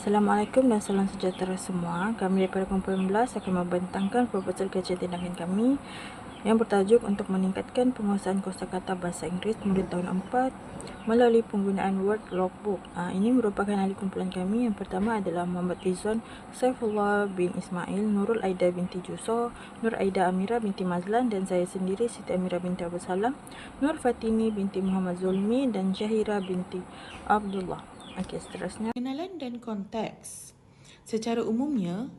Assalamualaikum dan salam sejahtera semua. Kami daripada kumpulan 11 akan membentangkan proposal kajian tindakan kami yang bertajuk untuk meningkatkan penguasaan kosakata bahasa Inggeris murid tahun 4 melalui penggunaan Word Logbook. Uh, ini merupakan ahli kumpulan kami. Yang pertama adalah Muhammad Rizwan Saifullah bin Ismail, Nurul Aida binti Juso, Nur Aida Amira binti Mazlan dan saya sendiri Siti Amira binti Abu Salam, Nur Fatini binti Muhammad Zulmi dan Jahira binti Abdullah. Okey, seterusnya. Kenalan dan konteks. Secara umumnya,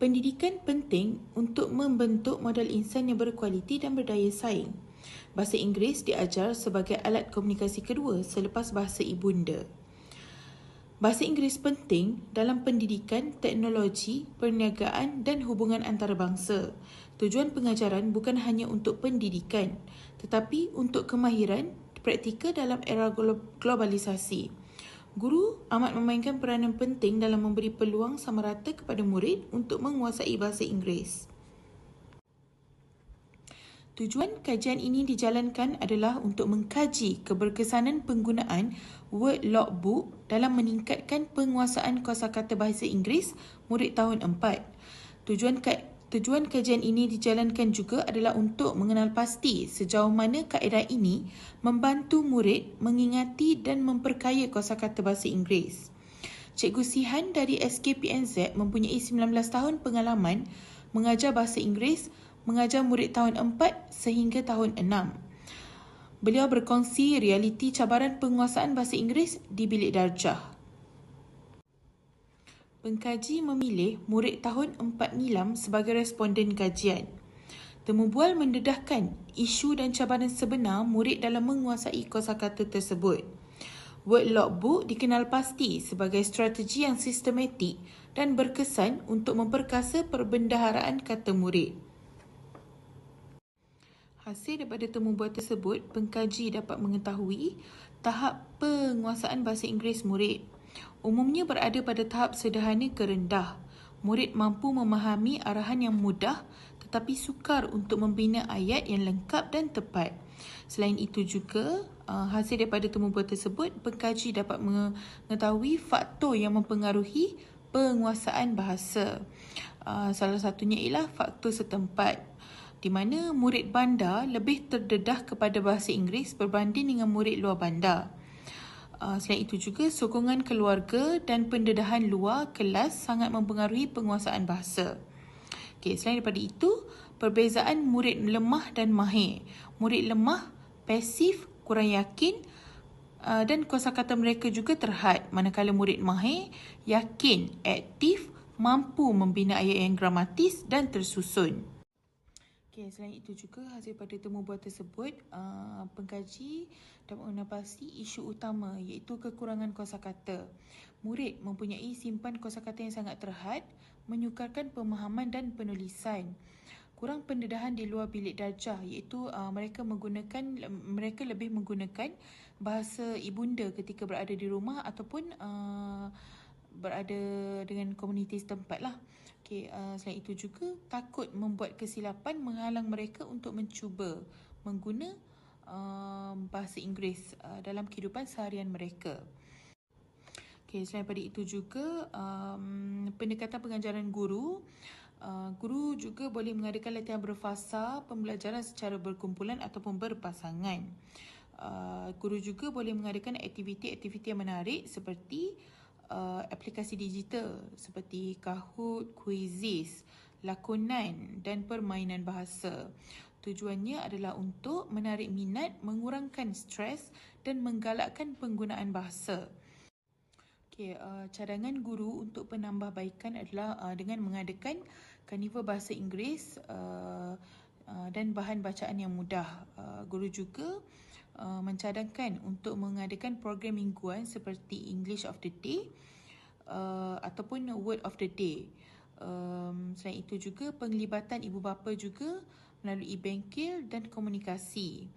Pendidikan penting untuk membentuk modal insan yang berkualiti dan berdaya saing. Bahasa Inggeris diajar sebagai alat komunikasi kedua selepas bahasa ibunda. Bahasa Inggeris penting dalam pendidikan, teknologi, perniagaan dan hubungan antarabangsa. Tujuan pengajaran bukan hanya untuk pendidikan, tetapi untuk kemahiran praktikal dalam era globalisasi. Guru amat memainkan peranan penting dalam memberi peluang sama rata kepada murid untuk menguasai bahasa Inggeris. Tujuan kajian ini dijalankan adalah untuk mengkaji keberkesanan penggunaan Word Logbook dalam meningkatkan penguasaan kosakata bahasa Inggeris murid tahun 4. Tujuan Tujuan kajian ini dijalankan juga adalah untuk mengenal pasti sejauh mana kaedah ini membantu murid mengingati dan memperkaya kosakata bahasa Inggeris. Cikgu Sihan dari SKPNZ mempunyai 19 tahun pengalaman mengajar bahasa Inggeris, mengajar murid tahun 4 sehingga tahun 6. Beliau berkongsi realiti cabaran penguasaan bahasa Inggeris di bilik darjah. Pengkaji memilih murid tahun 4 Nilam sebagai responden kajian. Temu bual mendedahkan isu dan cabaran sebenar murid dalam menguasai kosakata tersebut. Word logbook dikenal pasti sebagai strategi yang sistematik dan berkesan untuk memperkasa perbendaharaan kata murid. Hasil daripada temu bual tersebut, pengkaji dapat mengetahui tahap penguasaan bahasa Inggeris murid umumnya berada pada tahap sederhana ke rendah. Murid mampu memahami arahan yang mudah tetapi sukar untuk membina ayat yang lengkap dan tepat. Selain itu juga, uh, hasil daripada temubual tersebut, pengkaji dapat mengetahui faktor yang mempengaruhi penguasaan bahasa. Uh, salah satunya ialah faktor setempat di mana murid bandar lebih terdedah kepada bahasa Inggeris berbanding dengan murid luar bandar. Uh, selain itu juga sokongan keluarga dan pendedahan luar kelas sangat mempengaruhi penguasaan bahasa. Okay, selain daripada itu, perbezaan murid lemah dan mahir. Murid lemah, pasif, kurang yakin uh, dan kosakata mereka juga terhad. Manakala murid mahir, yakin, aktif, mampu membina ayat yang gramatis dan tersusun. Okay, selain itu juga hasil pada temu buat tersebut, uh, pengkaji dapat menapasi isu utama iaitu kekurangan kosakata. Murid mempunyai simpan kosakata yang sangat terhad, menyukarkan pemahaman dan penulisan. Kurang pendedahan di luar bilik darjah iaitu uh, mereka menggunakan mereka lebih menggunakan bahasa ibunda ketika berada di rumah ataupun uh, berada dengan komuniti setempat lah. Okay, uh, selain itu juga takut membuat kesilapan menghalang mereka untuk mencuba mengguna uh, bahasa Inggeris uh, dalam kehidupan seharian mereka. Okay, selain daripada itu juga um, pendekatan pengajaran guru Uh, guru juga boleh mengadakan latihan berfasa pembelajaran secara berkumpulan ataupun berpasangan. Uh, guru juga boleh mengadakan aktiviti-aktiviti yang menarik seperti uh, aplikasi digital seperti Kahoot, Quizizz, lakonan dan permainan bahasa. Tujuannya adalah untuk menarik minat, mengurangkan stres dan menggalakkan penggunaan bahasa. Okay, uh, cadangan guru untuk penambahbaikan adalah uh, dengan mengadakan karnival bahasa Inggeris uh, uh, dan bahan bacaan yang mudah. Uh, guru juga Uh, mencadangkan untuk mengadakan program mingguan seperti English of the Day uh, ataupun Word of the Day. Um, selain itu juga penglibatan ibu bapa juga melalui bengkel dan komunikasi.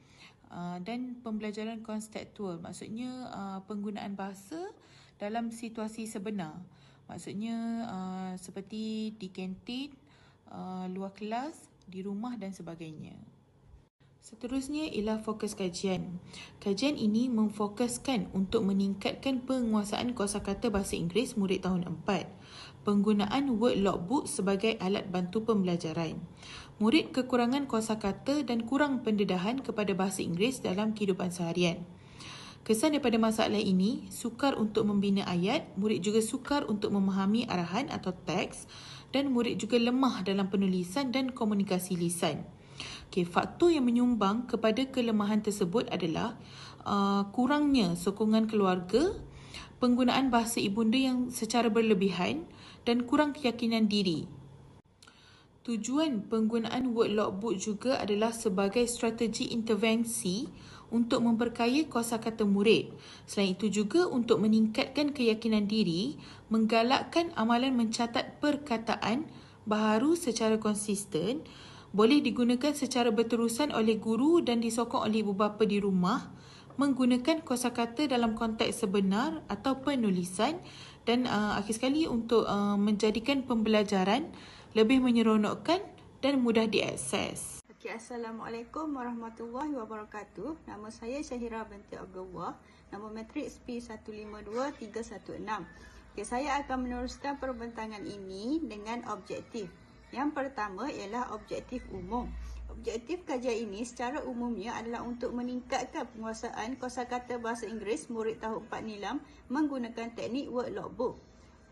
Uh, dan pembelajaran konseptual maksudnya uh, penggunaan bahasa dalam situasi sebenar. Maksudnya uh, seperti di kantin uh, luar kelas di rumah dan sebagainya Seterusnya ialah fokus kajian. Kajian ini memfokuskan untuk meningkatkan penguasaan kosakata bahasa Inggeris murid tahun 4. Penggunaan word logbook sebagai alat bantu pembelajaran. Murid kekurangan kosakata dan kurang pendedahan kepada bahasa Inggeris dalam kehidupan seharian. Kesan daripada masalah ini, sukar untuk membina ayat, murid juga sukar untuk memahami arahan atau teks dan murid juga lemah dalam penulisan dan komunikasi lisan. Okay, faktor yang menyumbang kepada kelemahan tersebut adalah uh, kurangnya sokongan keluarga, penggunaan bahasa ibunda yang secara berlebihan dan kurang keyakinan diri. Tujuan penggunaan word logbook juga adalah sebagai strategi intervensi untuk memperkaya kosakata murid. Selain itu juga untuk meningkatkan keyakinan diri, menggalakkan amalan mencatat perkataan baharu secara konsisten, boleh digunakan secara berterusan oleh guru dan disokong oleh ibu bapa di rumah menggunakan kosakata dalam konteks sebenar atau penulisan dan uh, akhir sekali untuk uh, menjadikan pembelajaran lebih menyeronokkan dan mudah diakses. Okay, Assalamualaikum warahmatullahi wabarakatuh. Nama saya Syahira binti Abdullah. Nama matrik SP152316. Okay, saya akan meneruskan perbentangan ini dengan objektif. Yang pertama ialah objektif umum. Objektif kajian ini secara umumnya adalah untuk meningkatkan penguasaan kosakata bahasa Inggeris murid tahun 4 nilam menggunakan teknik word logbook.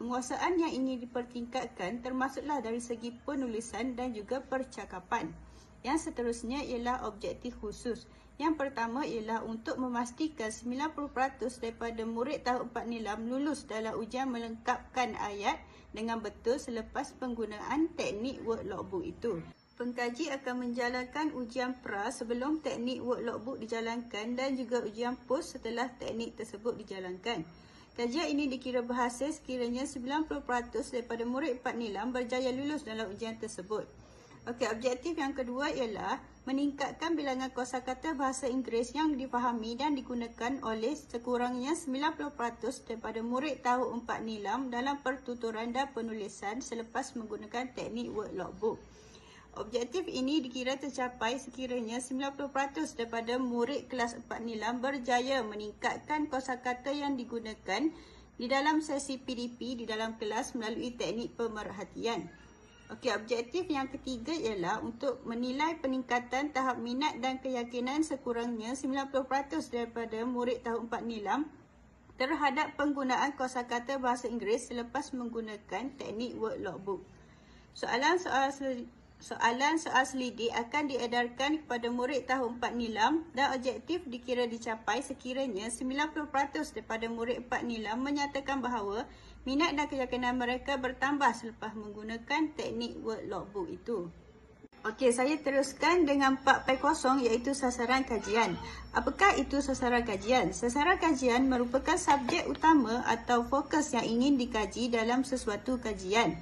Penguasaan yang ingin dipertingkatkan termasuklah dari segi penulisan dan juga percakapan. Yang seterusnya ialah objektif khusus. Yang pertama ialah untuk memastikan 90% daripada murid tahun 4 nilam lulus dalam ujian melengkapkan ayat dengan betul selepas penggunaan teknik word logbook itu. Pengkaji akan menjalankan ujian pra sebelum teknik word logbook dijalankan dan juga ujian post setelah teknik tersebut dijalankan. Kajian ini dikira berhasil sekiranya 90% daripada murid 4 nilam berjaya lulus dalam ujian tersebut. Okey, objektif yang kedua ialah meningkatkan bilangan kosakata bahasa Inggeris yang difahami dan digunakan oleh sekurangnya 90% daripada murid tahun 4 nilam dalam pertuturan dan penulisan selepas menggunakan teknik word logbook. Objektif ini dikira tercapai sekiranya 90% daripada murid kelas 4 nilam berjaya meningkatkan kosakata yang digunakan di dalam sesi PDP di dalam kelas melalui teknik pemerhatian. Okey, objektif yang ketiga ialah untuk menilai peningkatan tahap minat dan keyakinan sekurangnya 90% daripada murid tahun 4 nilam terhadap penggunaan kosakata bahasa Inggeris selepas menggunakan teknik word logbook. Soalan-soal soalan-soal selidik akan diedarkan kepada murid tahun 4 nilam dan objektif dikira dicapai sekiranya 90% daripada murid 4 nilam menyatakan bahawa minat dan keyakinan mereka bertambah selepas menggunakan teknik word logbook itu. Okey, saya teruskan dengan 4.0 iaitu sasaran kajian. Apakah itu sasaran kajian? Sasaran kajian merupakan subjek utama atau fokus yang ingin dikaji dalam sesuatu kajian.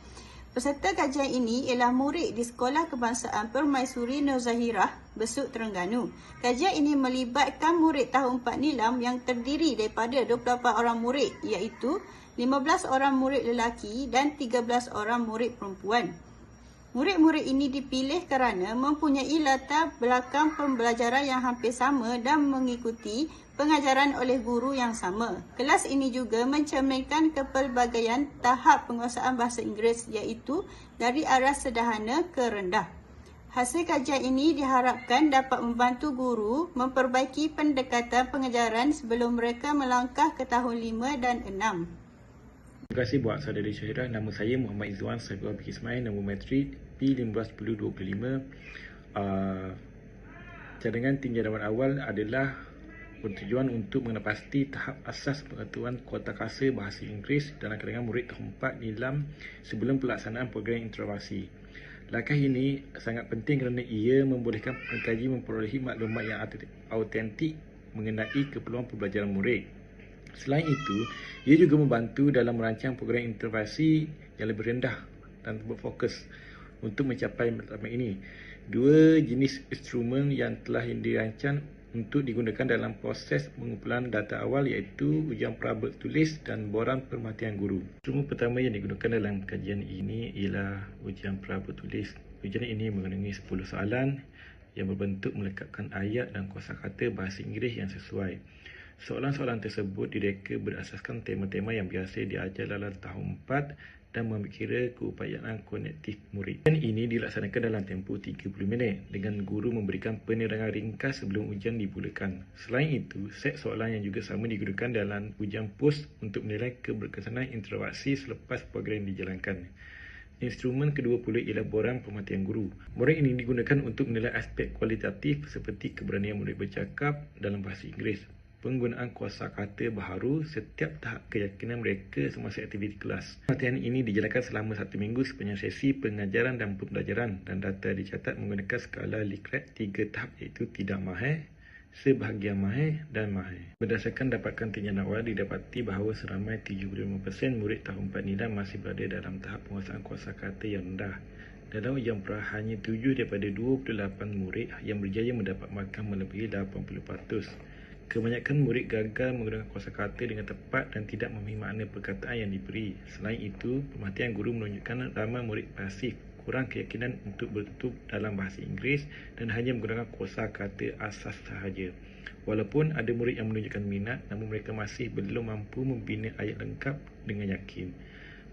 Peserta kajian ini ialah murid di Sekolah Kebangsaan Permaisuri Nur Zahirah, Besuk Terengganu. Kajian ini melibatkan murid tahun 4 nilam yang terdiri daripada 24 orang murid iaitu 15 orang murid lelaki dan 13 orang murid perempuan. Murid-murid ini dipilih kerana mempunyai latar belakang pembelajaran yang hampir sama dan mengikuti pengajaran oleh guru yang sama. Kelas ini juga mencerminkan kepelbagaian tahap penguasaan bahasa Inggeris iaitu dari arah sederhana ke rendah. Hasil kajian ini diharapkan dapat membantu guru memperbaiki pendekatan pengajaran sebelum mereka melangkah ke tahun 5 dan 6. Terima kasih buat saudari Syahira. Nama saya Muhammad Izzuan Saiful Abid Ismail. Nama matrik P151025. Uh, cadangan tinggal awal adalah bertujuan untuk mengenal pasti tahap asas pengetahuan kuota kasa bahasa Inggeris dalam kalangan murid tahun 4 nilam sebelum pelaksanaan program introvasi. Langkah ini sangat penting kerana ia membolehkan pengkaji memperolehi maklumat yang autentik mengenai keperluan pembelajaran murid. Selain itu, ia juga membantu dalam merancang program intervensi yang lebih rendah dan berfokus untuk mencapai matlamat ini. Dua jenis instrumen yang telah dirancang untuk digunakan dalam proses pengumpulan data awal iaitu ujian perabot tulis dan boran permatian guru. Instrumen pertama yang digunakan dalam kajian ini ialah ujian perabot tulis. Ujian ini mengandungi 10 soalan yang berbentuk melekatkan ayat dan kosakata bahasa Inggeris yang sesuai. Soalan-soalan tersebut direka berasaskan tema-tema yang biasa diajar dalam tahun 4 dan memikira keupayaan konektif murid. Dan ini dilaksanakan dalam tempoh 30 minit dengan guru memberikan penerangan ringkas sebelum ujian dimulakan. Selain itu, set soalan yang juga sama digunakan dalam ujian pos untuk menilai keberkesanan interaksi selepas program dijalankan. Instrumen kedua pula ialah borang pematian guru. Borang ini digunakan untuk menilai aspek kualitatif seperti keberanian murid bercakap dalam bahasa Inggeris, penggunaan kuasa kata baharu setiap tahap keyakinan mereka semasa aktiviti kelas. Latihan ini dijalankan selama satu minggu sepanjang sesi pengajaran dan pembelajaran dan data dicatat menggunakan skala Likert tiga tahap iaitu tidak mahir, sebahagian mahir dan mahir. Berdasarkan dapatkan tinjauan awal didapati bahawa seramai 75% murid tahun 4 nilai masih berada dalam tahap penguasaan kuasa kata yang rendah. Dalam ujian pra hanya 7 daripada 28 murid yang berjaya mendapat markah melebihi 80%. Kebanyakan murid gagal menggunakan kuasa kata dengan tepat dan tidak memahami makna perkataan yang diberi. Selain itu, pemerhatian guru menunjukkan ramai murid pasif kurang keyakinan untuk bertutur dalam bahasa Inggeris dan hanya menggunakan kuasa kata asas sahaja. Walaupun ada murid yang menunjukkan minat, namun mereka masih belum mampu membina ayat lengkap dengan yakin.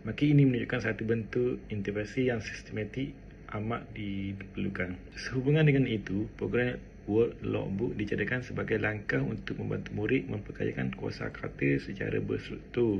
Maka ini menunjukkan satu bentuk intervensi yang sistematik amat diperlukan. Sehubungan dengan itu, program Word Logbook dijadikan sebagai langkah untuk membantu murid memperkayakan kuasa kata secara berstruktur,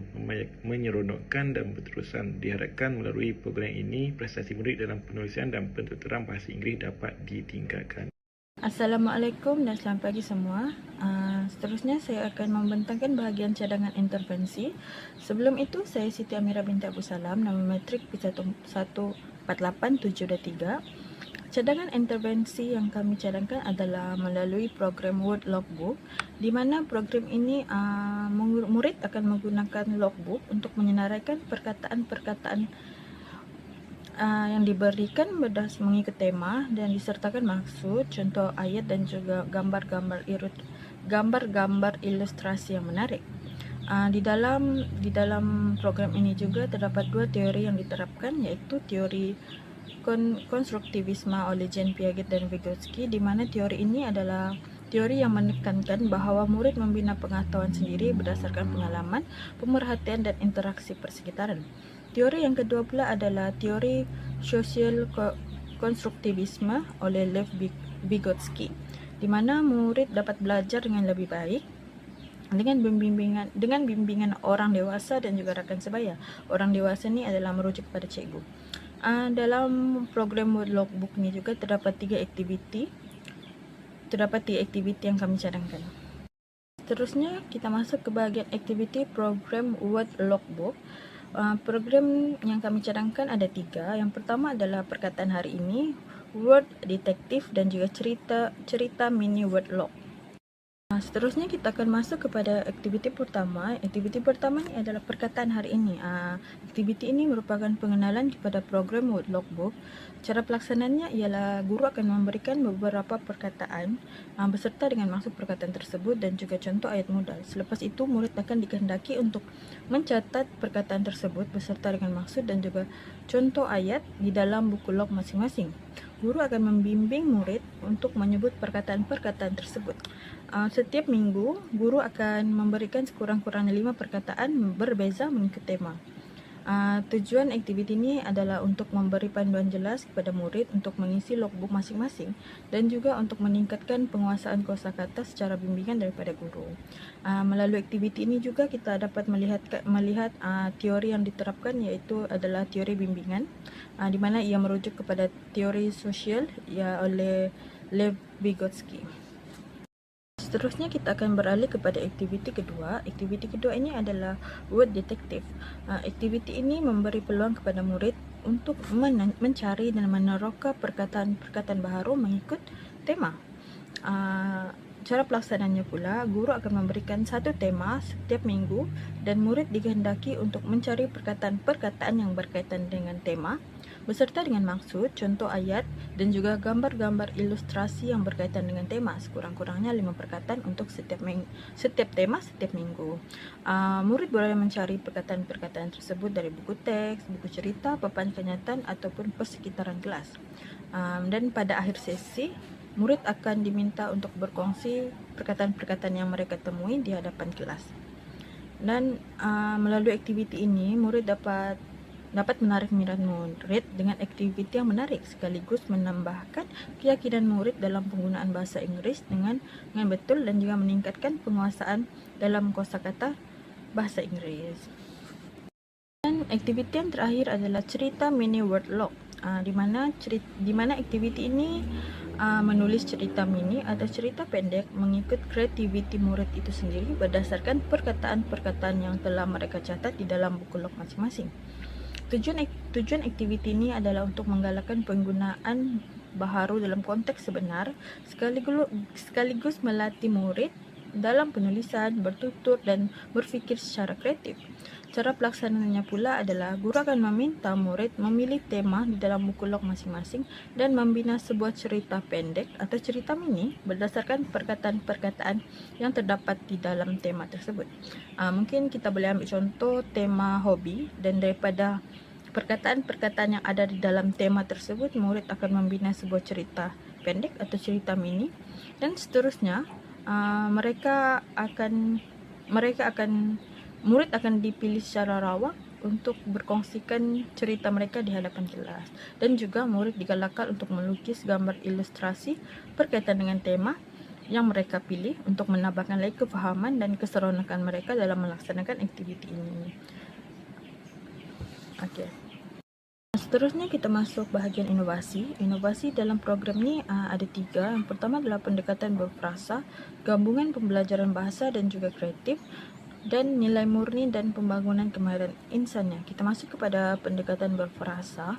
menyeronokkan dan berterusan. Diharapkan melalui program ini, prestasi murid dalam penulisan dan pentuturan bahasa Inggeris dapat ditingkatkan. Assalamualaikum dan selamat pagi semua. Uh, seterusnya saya akan membentangkan bahagian cadangan intervensi. Sebelum itu, saya Siti Amira binti Abu Salam, nama metrik P14873. Cadangan intervensi yang kami cadangkan adalah melalui program Word Logbook di mana program ini uh, murid akan menggunakan logbook untuk menyenaraikan perkataan-perkataan uh, yang diberikan berdas mengikut tema dan disertakan maksud, contoh ayat dan juga gambar-gambar gambar-gambar ilustrasi yang menarik. Uh, di dalam di dalam program ini juga terdapat dua teori yang diterapkan yaitu teori kon konstruktivisme oleh Jean Piaget dan Vygotsky di mana teori ini adalah teori yang menekankan bahawa murid membina pengetahuan sendiri berdasarkan pengalaman, pemerhatian dan interaksi persekitaran. Teori yang kedua pula adalah teori sosial konstruktivisme oleh Lev Vygotsky di mana murid dapat belajar dengan lebih baik dengan bimbingan dengan bimbingan orang dewasa dan juga rakan sebaya. Orang dewasa ni adalah merujuk kepada cikgu. Uh, dalam program Logbook ni juga terdapat tiga aktiviti. Terdapat tiga aktiviti yang kami cadangkan. Seterusnya kita masuk ke bahagian aktiviti program Word Logbook. Uh, program yang kami cadangkan ada tiga. Yang pertama adalah perkataan hari ini, Word Detective dan juga cerita cerita mini Word Log. Seterusnya kita akan masuk kepada aktiviti pertama. Aktiviti pertama ini adalah perkataan hari ini. Ah, aktiviti ini merupakan pengenalan kepada program Word Logbook. Cara pelaksanaannya ialah guru akan memberikan beberapa perkataan ah, beserta dengan maksud perkataan tersebut dan juga contoh ayat modal. Selepas itu murid akan dikehendaki untuk mencatat perkataan tersebut beserta dengan maksud dan juga contoh ayat di dalam buku log masing-masing. Guru akan membimbing murid untuk menyebut perkataan-perkataan tersebut. Uh, setiap minggu, guru akan memberikan sekurang-kurangnya lima perkataan berbeza mengikut tema. Uh, tujuan aktiviti ini adalah untuk memberi panduan jelas kepada murid untuk mengisi logbook masing-masing dan juga untuk meningkatkan penguasaan kosakata secara bimbingan daripada guru. Uh, melalui aktiviti ini juga kita dapat melihat melihat uh, teori yang diterapkan iaitu adalah teori bimbingan uh, di mana ia merujuk kepada teori sosial ya oleh Lev Vygotsky. Seterusnya kita akan beralih kepada aktiviti kedua. Aktiviti kedua ini adalah word detective. Uh, aktiviti ini memberi peluang kepada murid untuk mencari dan meneroka perkataan-perkataan baharu mengikut tema. Cara pelaksanaannya pula, guru akan memberikan satu tema setiap minggu dan murid dikehendaki untuk mencari perkataan-perkataan yang berkaitan dengan tema beserta dengan maksud, contoh ayat dan juga gambar-gambar ilustrasi yang berkaitan dengan tema sekurang-kurangnya lima perkataan untuk setiap setiap tema setiap minggu. Uh, murid boleh mencari perkataan-perkataan tersebut dari buku teks, buku cerita, papan kenyataan ataupun persekitaran kelas. Um, dan pada akhir sesi murid akan diminta untuk berkongsi perkataan-perkataan yang mereka temui di hadapan kelas. Dan uh, melalui aktiviti ini, murid dapat dapat menarik minat murid dengan aktiviti yang menarik sekaligus menambahkan keyakinan murid dalam penggunaan bahasa Inggeris dengan dengan betul dan juga meningkatkan penguasaan dalam kosakata bahasa Inggeris. Dan aktiviti yang terakhir adalah cerita mini word log. Uh, di mana cerita di mana aktiviti ini uh, menulis cerita mini atau cerita pendek mengikut kreativiti murid itu sendiri berdasarkan perkataan-perkataan yang telah mereka catat di dalam buku log masing-masing. Tujuan tujuan aktiviti ini adalah untuk menggalakkan penggunaan baharu dalam konteks sebenar sekaligus sekaligus melatih murid dalam penulisan, bertutur dan berfikir secara kreatif. Cara pelaksanaannya pula adalah guru akan meminta murid memilih tema di dalam buku log masing-masing dan membina sebuah cerita pendek atau cerita mini berdasarkan perkataan-perkataan yang terdapat di dalam tema tersebut. Uh, mungkin kita boleh ambil contoh tema hobi dan daripada perkataan-perkataan yang ada di dalam tema tersebut murid akan membina sebuah cerita pendek atau cerita mini dan seterusnya uh, mereka akan mereka akan murid akan dipilih secara rawak untuk berkongsikan cerita mereka di hadapan kelas dan juga murid digalakkan untuk melukis gambar ilustrasi berkaitan dengan tema yang mereka pilih untuk menambahkan lagi kefahaman dan keseronokan mereka dalam melaksanakan aktiviti ini. Okey. Seterusnya kita masuk bahagian inovasi. Inovasi dalam program ni uh, ada tiga. Yang pertama adalah pendekatan berfrasa, gabungan pembelajaran bahasa dan juga kreatif dan nilai murni dan pembangunan kemahiran insannya. Kita masuk kepada pendekatan berfrasa.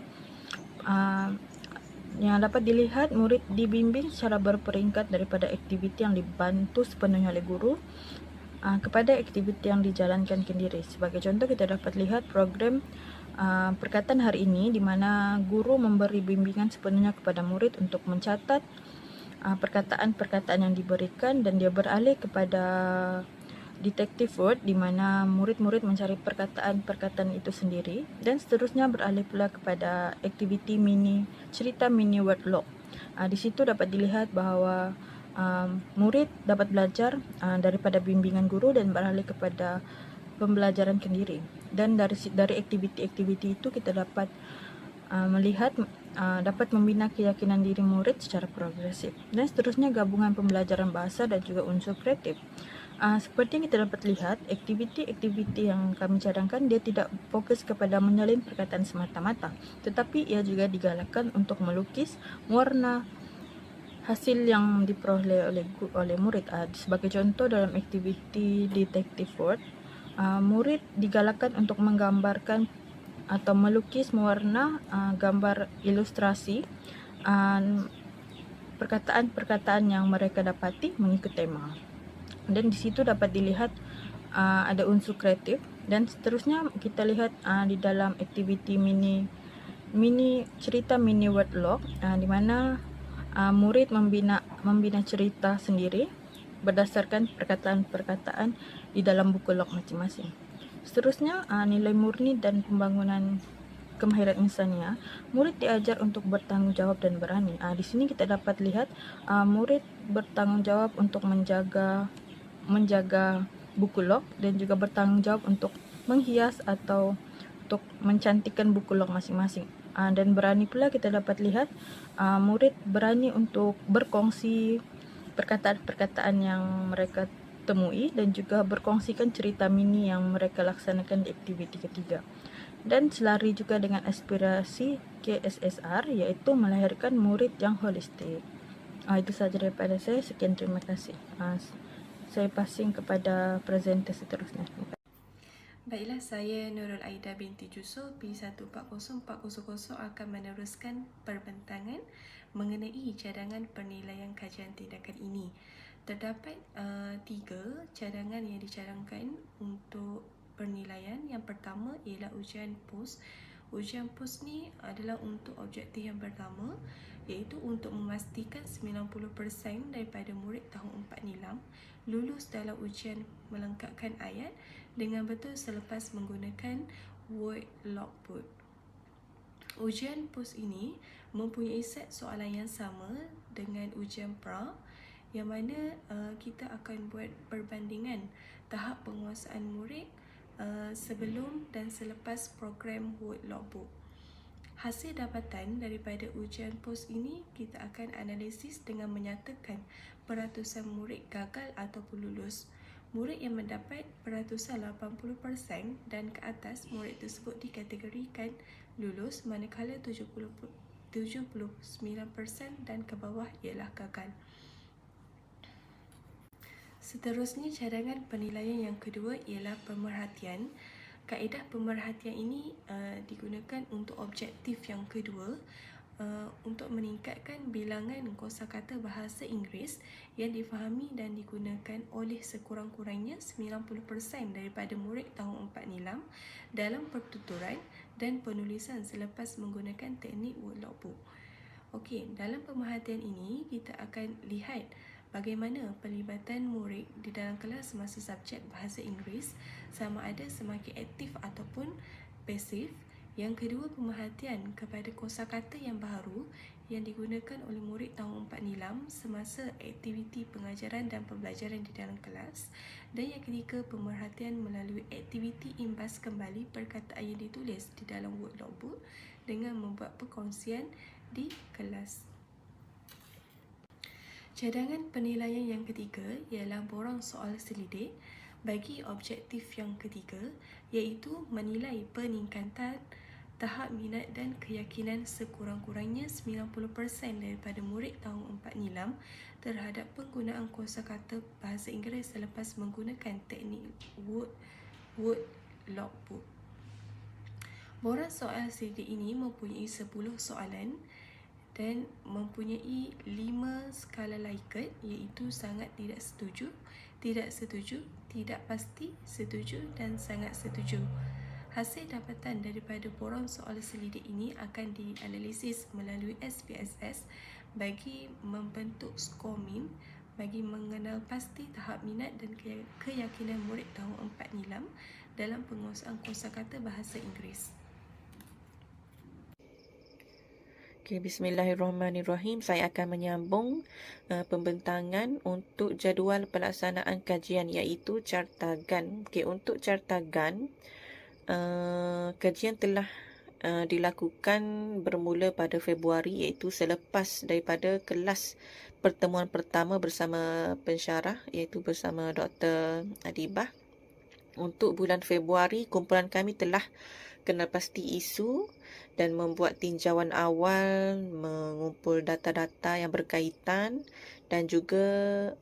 Uh, yang dapat dilihat murid dibimbing secara berperingkat daripada aktiviti yang dibantu sepenuhnya oleh guru uh, kepada aktiviti yang dijalankan sendiri. Sebagai contoh kita dapat lihat program uh, perkataan hari ini di mana guru memberi bimbingan sepenuhnya kepada murid untuk mencatat perkataan-perkataan yang diberikan dan dia beralih kepada detective word di mana murid-murid mencari perkataan-perkataan itu sendiri dan seterusnya beralih pula kepada aktiviti mini cerita mini word log. Uh, di situ dapat dilihat bahawa um, murid dapat belajar uh, daripada bimbingan guru dan beralih kepada pembelajaran sendiri. Dan dari dari aktiviti-aktiviti itu kita dapat uh, melihat uh, dapat membina keyakinan diri murid secara progresif. Dan seterusnya gabungan pembelajaran bahasa dan juga unsur kreatif. Uh, seperti yang kita dapat lihat, aktiviti-aktiviti yang kami cadangkan dia tidak fokus kepada menyalin perkataan semata-mata, tetapi ia juga digalakkan untuk melukis warna hasil yang diperoleh oleh oleh murid. Uh, sebagai contoh dalam aktiviti detective word, uh, murid digalakkan untuk menggambarkan atau melukis mewarna uh, gambar ilustrasi perkataan-perkataan uh, yang mereka dapati mengikut tema dan di situ dapat dilihat uh, ada unsur kreatif dan seterusnya kita lihat uh, di dalam aktiviti mini mini cerita mini word log uh, di mana uh, murid membina membina cerita sendiri berdasarkan perkataan-perkataan di dalam buku log masing-masing. Seterusnya uh, nilai murni dan pembangunan kemahiran insannya, murid diajar untuk bertanggungjawab dan berani. Uh, di sini kita dapat lihat uh, murid bertanggungjawab untuk menjaga menjaga buku log dan juga bertanggung jawab untuk menghias atau untuk mencantikkan buku log masing-masing. Uh, dan berani pula kita dapat lihat uh, murid berani untuk berkongsi perkataan-perkataan yang mereka temui dan juga berkongsikan cerita mini yang mereka laksanakan di aktiviti ketiga. Dan selari juga dengan aspirasi KSSR iaitu melahirkan murid yang holistik. Uh, itu sahaja daripada saya. Sekian terima kasih. Uh, saya passing kepada presenter seterusnya. Baiklah, saya Nurul Aida binti Jusul P140400 akan meneruskan perbentangan mengenai cadangan penilaian kajian tindakan ini. Terdapat uh, tiga cadangan yang dicadangkan untuk penilaian. Yang pertama ialah ujian POS. Ujian POS ni adalah untuk objektif yang pertama iaitu untuk memastikan 90% daripada murid tahun 4 nilam lulus dalam ujian melengkapkan ayat dengan betul selepas menggunakan Word Logbook. Ujian POS ini mempunyai set soalan yang sama dengan ujian pra yang mana uh, kita akan buat perbandingan tahap penguasaan murid uh, sebelum dan selepas program Word Logbook. Hasil dapatan daripada ujian pos ini kita akan analisis dengan menyatakan peratusan murid gagal ataupun lulus. Murid yang mendapat peratusan 80% dan ke atas murid tersebut dikategorikan lulus manakala 70 79% dan ke bawah ialah gagal. Seterusnya cadangan penilaian yang kedua ialah pemerhatian. Kaedah pemerhatian ini uh, digunakan untuk objektif yang kedua uh, untuk meningkatkan bilangan kosakata bahasa Inggeris yang difahami dan digunakan oleh sekurang-kurangnya 90% daripada murid tahun 4 nilam dalam pertuturan dan penulisan selepas menggunakan teknik word logbook. Okey, dalam pemerhatian ini kita akan lihat bagaimana pelibatan murid di dalam kelas semasa subjek bahasa Inggeris sama ada semakin aktif ataupun pasif. Yang kedua, pemerhatian kepada kosakata yang baru yang digunakan oleh murid tahun 4 nilam semasa aktiviti pengajaran dan pembelajaran di dalam kelas. Dan yang ketiga, pemerhatian melalui aktiviti imbas kembali perkataan yang ditulis di dalam word logbook dengan membuat perkongsian di kelas. Cadangan penilaian yang ketiga ialah borang soal selidik bagi objektif yang ketiga iaitu menilai peningkatan tahap minat dan keyakinan sekurang-kurangnya 90% daripada murid tahun 4 nilam terhadap penggunaan kosakata bahasa Inggeris selepas menggunakan teknik word, word logbook. Borang soal selidik ini mempunyai 10 soalan dan mempunyai lima skala Likert iaitu sangat tidak setuju, tidak setuju, tidak pasti, setuju dan sangat setuju. Hasil dapatan daripada borang soal selidik ini akan dianalisis melalui SPSS bagi membentuk skor min bagi mengenal pasti tahap minat dan keyakinan murid tahun 4 nilam dalam penguasaan kosakata bahasa Inggeris. Okay, Bismillahirrahmanirrahim. Saya akan menyambung uh, pembentangan untuk jadual pelaksanaan kajian iaitu cartagan. Okay, untuk cartagan, uh, kajian telah uh, dilakukan bermula pada Februari iaitu selepas daripada kelas pertemuan pertama bersama pensyarah iaitu bersama Dr. Adibah. Untuk bulan Februari, kumpulan kami telah kenal pasti isu dan membuat tinjauan awal, mengumpul data-data yang berkaitan dan juga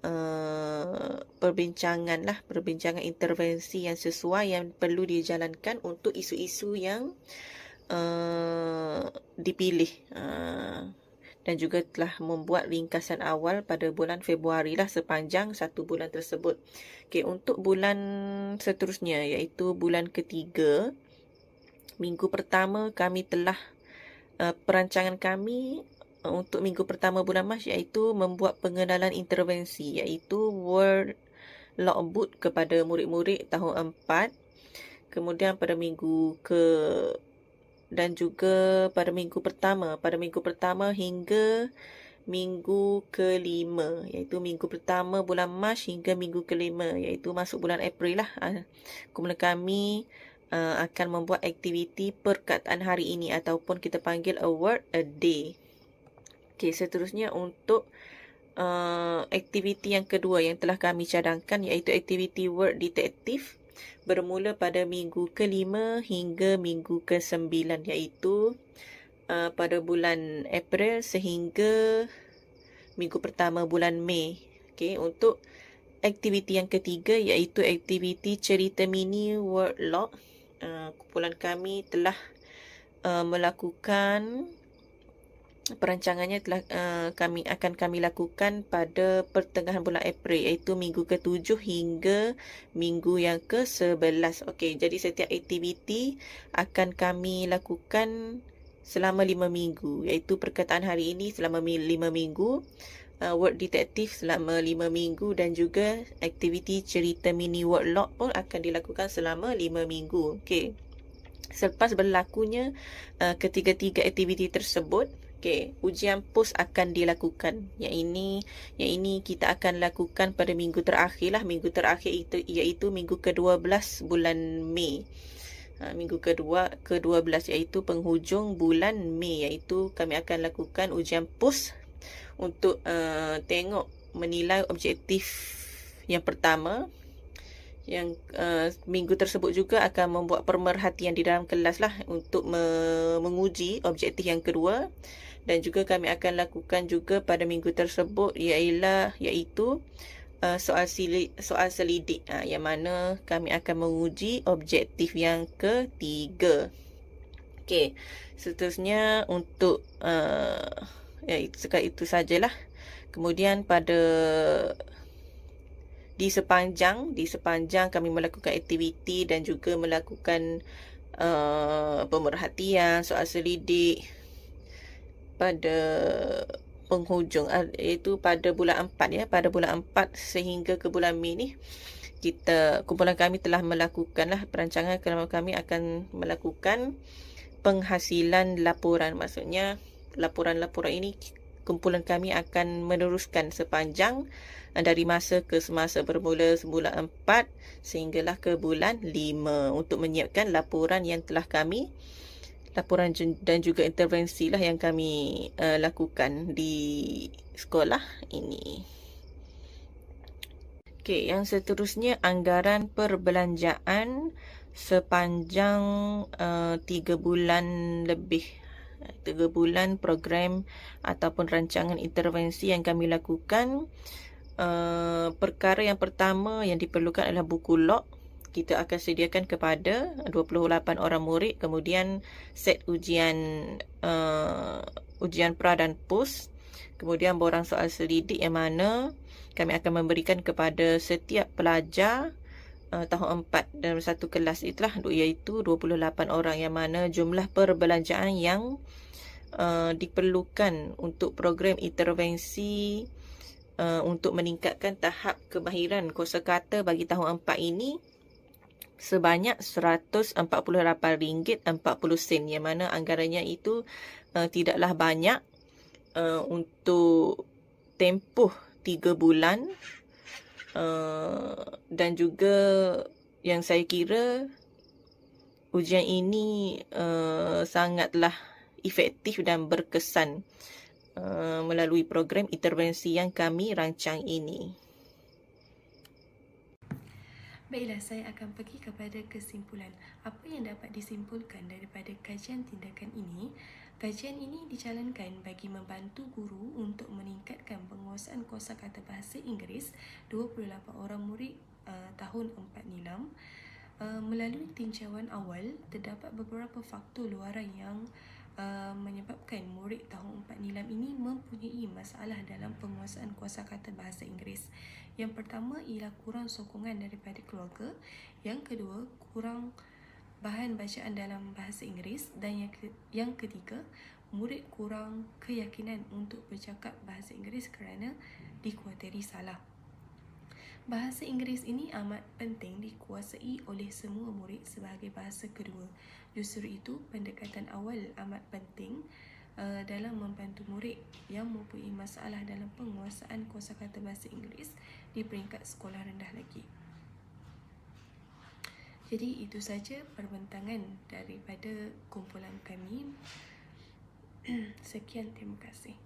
uh, perbincangan lah, perbincangan intervensi yang sesuai yang perlu dijalankan untuk isu-isu yang uh, dipilih. Uh, dan juga telah membuat ringkasan awal pada bulan Februari lah sepanjang satu bulan tersebut. Okay, untuk bulan seterusnya iaitu bulan ketiga, minggu pertama kami telah uh, perancangan kami uh, untuk minggu pertama bulan Mac iaitu membuat pengenalan intervensi iaitu word logbook kepada murid-murid tahun 4 kemudian pada minggu ke dan juga pada minggu pertama. Pada minggu pertama hingga minggu kelima iaitu minggu pertama bulan Mac hingga minggu kelima iaitu masuk bulan April lah. Ah, kemudian kami uh, akan membuat aktiviti perkataan hari ini ataupun kita panggil a word a day. Okey, seterusnya untuk uh, aktiviti yang kedua yang telah kami cadangkan iaitu aktiviti word detective bermula pada minggu kelima hingga minggu ke sembilan iaitu uh, pada bulan April sehingga minggu pertama bulan Mei. Okey, untuk aktiviti yang ketiga iaitu aktiviti cerita mini word log Uh, kumpulan kami telah uh, melakukan perancangannya telah uh, kami akan kami lakukan pada pertengahan bulan April iaitu minggu ke-7 hingga minggu yang ke-11. Okey, jadi setiap aktiviti akan kami lakukan selama 5 minggu iaitu perkataan hari ini selama 5 minggu uh, word detective selama 5 minggu dan juga aktiviti cerita mini word log pun akan dilakukan selama 5 minggu. Okey. Selepas berlakunya uh, ketiga-tiga aktiviti tersebut, Okey, ujian pos akan dilakukan. Yang ini yang ini kita akan lakukan pada minggu terakhir lah. Minggu terakhir itu iaitu minggu ke-12 bulan Mei. Ha, minggu kedua ke-12 iaitu penghujung bulan Mei iaitu kami akan lakukan ujian pos untuk uh, tengok menilai objektif yang pertama. Yang uh, minggu tersebut juga akan membuat pemerhatian di dalam kelas lah untuk me- menguji objektif yang kedua. Dan juga kami akan lakukan juga pada minggu tersebut ialah iaitu uh, soal sili, soal selidik. Uh, yang mana kami akan menguji objektif yang ketiga. Okey, seterusnya untuk uh, ya sekat itu sajalah. Kemudian pada di sepanjang di sepanjang kami melakukan aktiviti dan juga melakukan uh, pemerhatian soal selidik pada penghujung uh, iaitu pada bulan 4 ya pada bulan 4 sehingga ke bulan Mei ni kita kumpulan kami telah melakukanlah perancangan kerana kami akan melakukan penghasilan laporan maksudnya laporan-laporan ini kumpulan kami akan meneruskan sepanjang uh, dari masa ke semasa bermula sebulan 4 sehinggalah ke bulan 5 untuk menyiapkan laporan yang telah kami laporan dan juga intervensi lah yang kami uh, lakukan di sekolah ini. Okey, yang seterusnya anggaran perbelanjaan sepanjang uh, 3 bulan lebih tiga bulan program ataupun rancangan intervensi yang kami lakukan. Uh, perkara yang pertama yang diperlukan adalah buku log. Kita akan sediakan kepada 28 orang murid. Kemudian set ujian uh, ujian pra dan pos. Kemudian borang soal selidik yang mana kami akan memberikan kepada setiap pelajar uh, tahun 4 dalam satu kelas itulah iaitu 28 orang yang mana jumlah perbelanjaan yang uh, diperlukan untuk program intervensi uh, untuk meningkatkan tahap kemahiran kosakata bagi tahun 4 ini sebanyak RM148.40 yang mana anggarannya itu uh, tidaklah banyak uh, untuk tempoh 3 bulan Uh, dan juga yang saya kira ujian ini uh, sangatlah efektif dan berkesan uh, melalui program intervensi yang kami rancang ini. Baiklah, saya akan pergi kepada kesimpulan. Apa yang dapat disimpulkan daripada kajian tindakan ini Kajian ini dijalankan bagi membantu guru untuk meningkatkan penguasaan kosakata bahasa Inggeris 28 orang murid uh, tahun 4 nilam. Uh, melalui tinjauan awal, terdapat beberapa faktor luaran yang uh, menyebabkan murid tahun 4 nilam ini mempunyai masalah dalam penguasaan kosakata bahasa Inggeris. Yang pertama ialah kurang sokongan daripada keluarga. Yang kedua, kurang bahan bacaan dalam bahasa Inggeris dan yang ke, yang ketiga murid kurang keyakinan untuk bercakap bahasa Inggeris kerana dikuatiri salah. Bahasa Inggeris ini amat penting dikuasai oleh semua murid sebagai bahasa kedua. Justru itu pendekatan awal amat penting uh, dalam membantu murid yang mempunyai masalah dalam penguasaan kosakata bahasa Inggeris di peringkat sekolah rendah lagi. Jadi itu saja perbentangan daripada kumpulan kami. Sekian terima kasih.